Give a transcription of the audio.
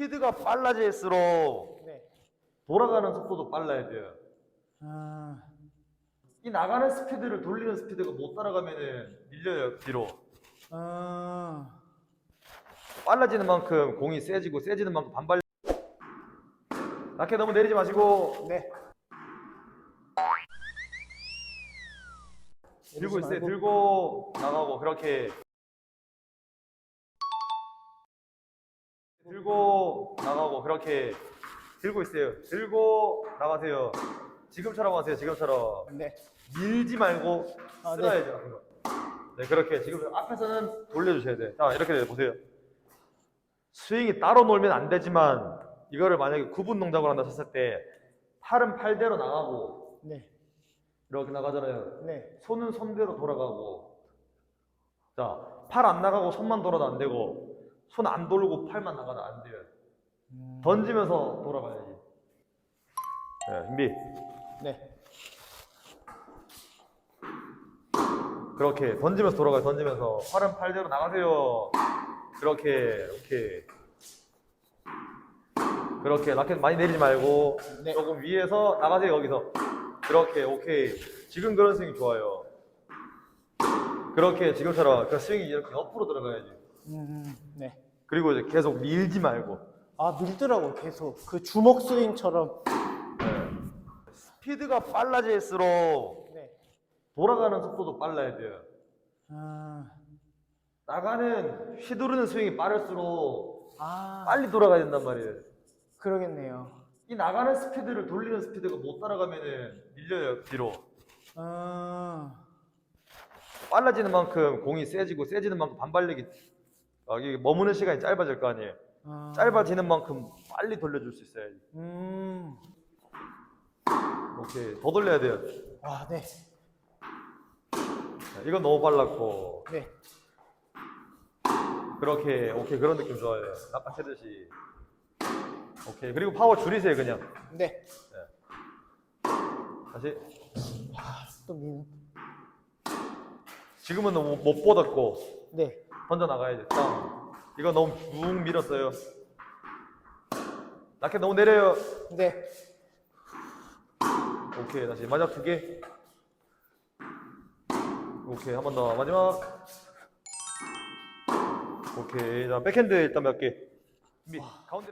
스피드가 빨라질수록 네. 돌아가는 속도도 빨라야 돼요. 아, 이 나가는 스피드를 돌리는 스피드가 못 따라가면은 밀려요 뒤로. 아, 빨라지는 만큼 공이 세지고 세지는 만큼 반발. 라켓 너무 내리지 마시고 네. 들고 있어요. 들고 나가고 그렇게 들고 나가고 그렇게 들고 있어요. 들고 나가세요. 지금처럼 하세요. 지금처럼 네. 밀지 말고 아, 네. 쓸어야죠. 네 그렇게 지금 앞에서는 돌려주셔야 돼요. 자 이렇게 보세요. 스윙이 따로 놀면 안 되지만 이거를 만약에 구분 동작으로 한다 쳤을 때 팔은 팔대로 나가고 네. 이렇게 나가잖아요. 네. 손은 손대로 돌아가고 자 팔 안 나가고 손만 돌아도 안 되고 손 안 돌고 팔만 나가도 안 돼요. 음, 던지면서 돌아가야지. 네, 준비. 네. 그렇게 던지면서 돌아가요. 던지면서 팔은 팔대로 나가세요. 그렇게 이렇게. 그렇게 라켓 많이 내리지 말고 네. 조금 위에서 나가세요 여기서. 그렇게 오케이. 지금 그런 스윙이 좋아요. 그렇게 지금처럼 그 스윙이 이렇게 옆으로 들어가야지 음, 네. 그리고 이제 계속 밀지 말고 아, 밀더라고, 계속. 그 주먹 스윙처럼. 스피드가 빨라질수록 네. 돌아가는 속도도 빨라야 돼요 아, 나가는 휘두르는 스윙이 빠를수록 아, 빨리 돌아가야 된단 말이에요 그러겠네요. 이 나가는 스피드를 돌리는 스피드가 못 따라가면은 밀려요 뒤로 아, 빨라지는 만큼 공이 세지고 세지는 만큼 반발력이 아, 이게 머무는 시간이 짧아질 거 아니에요. 아. 짧아지는 만큼 빨리 돌려줄 수 있어야지. 음, 오케이. 더 돌려야 돼요. 와, 네. 자, 이건 너무 빨랐고. 네. 그렇게 오케이. 그런 느낌 좋아요. 아까 채듯이. 오케이. 그리고 파워 줄이세요 그냥. 네. 다시. 또 민. 지금은 너무 못 뻗었고 네. 던져 나가야지 다음 이거 너무 붕 밀었어요. 라켓 너무 내려요. 네. 오케이 다시 마지막 두 개. 오케이 한 번 더. 마지막. 오케이 자 백핸드 일단 몇 개. 준비 가운데로